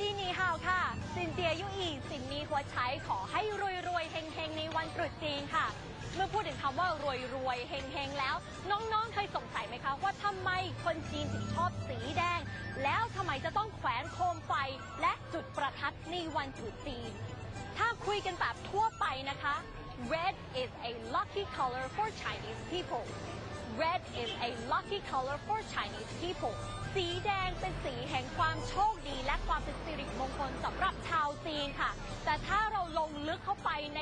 ดีนีฮาวค่ะสินเจียยุอีสินมีหัวใช้ขอให้รวยรวยเฮงเฮงในวันตรุษจีนค่ะ เมื่อพูดถึงคำว่ารวยรวยเฮงเฮงแล้ว น้องๆเคยสงสัยไหมคะว่าทำไมคนจีนถึงชอบสีแดง แล้วทำไมจะต้องแขวนโคมไฟและจุดประทัดในวันตรุษจีน ถ้าคุยกันแบบทั่วไปนะคะ red is a lucky color for Chinese people red is a lucky color for Chinese people สีแดงเป็นสีแห่งความโชคดี และความเป็นสิริมงคลสำหรับชาวจีนค่ะ แต่ถ้าเราลงลึกเข้าไปใน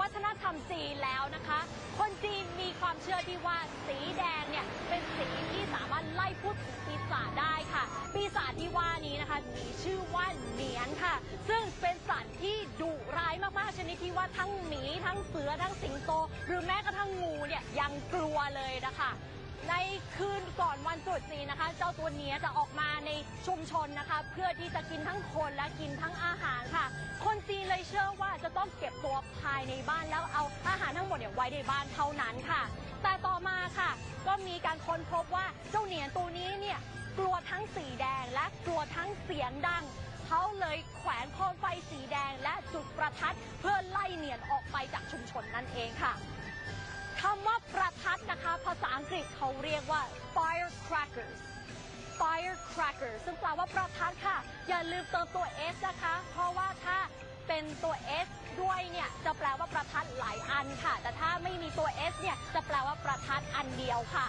วัฒนธรรมจีนแล้วนะคะ คนจีนมีความเชื่อที่ว่าสีแดงเนี่ยเป็นสีที่สามารถไล่พูดถึงปีศาจได้ค่ะ ปีศาจที่ว่านี้นะคะมีชื่อว่าเหนียนค่ะ ซึ่งเป็นสัตว์ที่ดุร้ายมากๆชนิดที่ว่าทั้งหมีทั้งเสือทั้งสิงโต ยังกลัวเลยนะคะ ในคืนก่อนวันตรุษจีนนะคะ เจ้าตัวเนี้ยจะออกมาในชุมชนนะคะ เพื่อที่จะกินทั้งคนและกินทั้งอาหารค่ะ คนจีนเลยเชื่อว่าจะต้องเก็บตัวภายในบ้านแล้วเอาอาหารทั้งหมดเนี่ยไว้ในบ้านเท่านั้นค่ะ แต่ต่อมาค่ะ ก็มีการค้นพบว่าเจ้าเหนียนตัวนี้เนี่ยกลัวทั้งสีแดงและกลัวทั้งเสียงดังเขาเลยแขวนโคมไฟสีแดงและจุดประทัดเพื่อไล่เหนียนออกไปจากชุมชนนั่นเองค่ะคำว่า ภาษาอังกฤษเขาเรียกว่า firecrackers firecrackers ซึ่งแปลว่าประทัดค่ะ อย่าลืมเติมตัว s นะคะ เพราะว่าถ้าเป็นตัว s ด้วยเนี่ยจะแปลว่าประทัดหลายอันค่ะ แต่ถ้าไม่มีตัว s เนี่ยจะแปลว่าประทัดอันเดียวค่ะ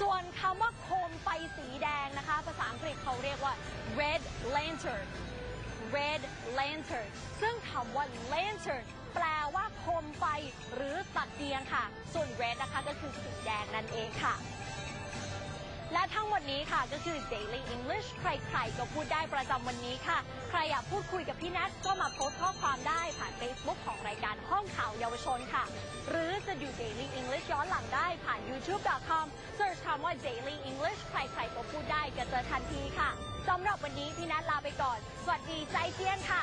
ส่วนคำว่าโคมไฟสีแดงนะคะ ภาษาอังกฤษเขาเรียกว่า red lantern red lantern ซึ่งคำว่า lantern แปลว่าโคมไฟหรือตัดเตียงค่ะ ส่วน red นะคะก็คือสีแดงนั่นเองค่ะ และทั้งหมดนี้ค่ะก็คือ Daily English ใครๆ ก็พูดได้ประจำวันนี้ค่ะ ใครอยากพูดคุยกับพี่แนทก็มาโพสต์ข้อความได้ผ่าน Facebook ของรายการห้องข่าวเยาวชนค่ะ หรือจะดู Daily English ย้อนหลังได้ผ่าน youtube.com search คำว่า Daily English ใครๆ ก็พูดได้จะเจอทันทีค่ะสำหรับวันนี้พี่แนทลาไปก่อน สวัสดีใจเจียนค่ะ